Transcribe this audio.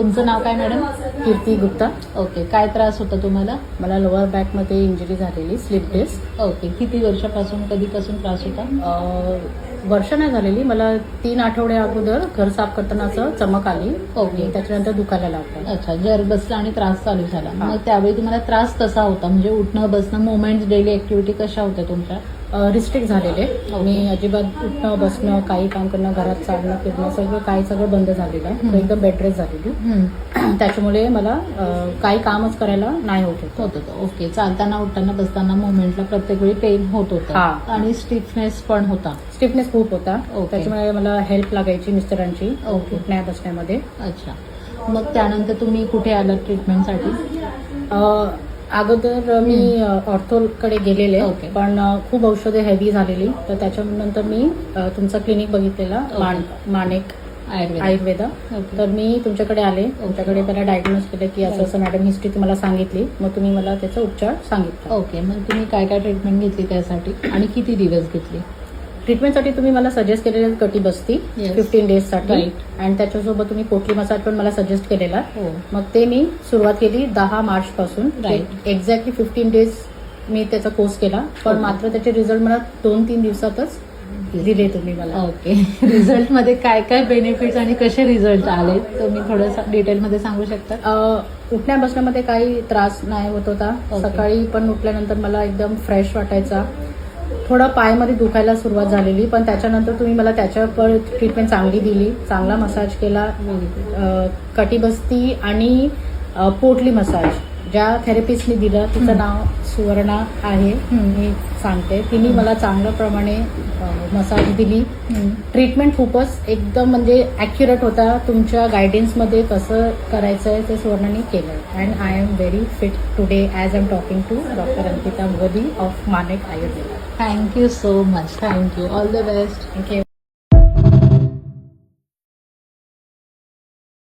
तुमचं नाव काय मॅडम? कीर्ती गुप्ता. ओके काय त्रास होता तुम्हाला? मला लोअर बॅकमध्ये इंजुरी झालेली स्लिप डिस्क ओके किती वर्षापासून कधीपासून त्रास होता? वर्ष नाही झालेली मला तीन आठवडे अगोदर घर साफ करताना असं चमक आली. ओके. त्याच्यानंतर दुखायला लागलं. अच्छा जर बसला आणि त्रास चालू झाला. मग त्यावेळी तुम्हाला त्रास कसा होता? म्हणजे उठणं बसणं मुवमेंट डेली ऍक्टिव्हिटी कशा होत्या तुमच्या? रिस्ट्रिक्ट झालेले. मी अजिबात उठणं बसणं काही काम करणं घरात चालणं फिरणं सगळं काही सगळं बंद झालेलं. तर एकदम बेडरेस झालेली त्याच्यामुळे मला काही कामच करायला नाही होत होतं. होत होतं. ओके चालताना उठताना बसताना मुवमेंटला प्रत्येक वेळी पेन होत होतं. आणि स्टिफनेस पण होता. स्टिफनेस खूप होता. त्याच्यामुळे मला हेल्प लागायची मिस्टरांची ओके. उठण्या बसण्यामध्ये अच्छा. मग त्यानंतर तुम्ही कुठे आलात ट्रीटमेंटसाठी अगोदर मी ऑर्थोकडे गेलेले. ओके. पण खूप औषधे हेवी झालेली. तर त्याच्यानंतर मी तुमचा क्लिनिक बघितलेला ओके. मान माणेक आयुर्वेद. तर मी तुमच्याकडे आले. तुमच्याकडे पहिला डायग्नोज केलं की असं असं मॅडम हिस्ट्री तुम्हाला सांगितली. मग तुम्ही मला त्याचा उपचार सांगितला. ओके. मग तुम्ही काय काय ट्रीटमेंट घेतली त्यासाठी? आणि किती दिवस घेतली? ट्रीटमेंटसाठी तुम्ही मला सजेस्ट केलेलं कटी बसती. फिफ्टीन डेजसाठी. आणि त्याच्यासोबत तुम्ही पोटली मसाज पण मला सजेस्ट केलेला. हो. मग ते मी सुरुवात केली दहा मार्च पासून. एक्झॅक्टली फिफ्टीन डेज मी त्याचा कोर्स केला. पण. मात्र त्याचे रिझल्ट मला दोन तीन दिवसातच दिले तुम्ही मला. ओके रिझल्ट मध्ये काय काय बेनिफिट्स आणि कसे रिझल्ट आले? तुम्ही थोडं डिटेलमध्ये सांगू शकता? उठण्या बसण्यामध्ये काही त्रास नाही होत होता. सकाळी पण उठल्यानंतर मला एकदम फ्रेश वाटायचा. थोडं पायमध्ये दुखायला सुरुवात झालेली पण त्याच्यानंतर तुम्ही मला त्याच्यावर ट्रीटमेंट चांगली दिली. चांगला मसाज केला कटीबस्ती आणि पोटली मसाज ज्या थेरपिस्टनी दिलं तिचं. नाव सुवर्णा आहे. मी सांगते. तिने मला चांगल्या प्रमाणे मसाज दिली. ट्रीटमेंट खूपच एकदम म्हणजे ॲक्युरेट होता. तुमच्या गायडन्समध्ये कसं करायचं आहे ते सुवर्णाने केलं and I am very fit today as am talking to doctor Ankita Modi of Manek Ayurveda thank you so much thank you all the best thank you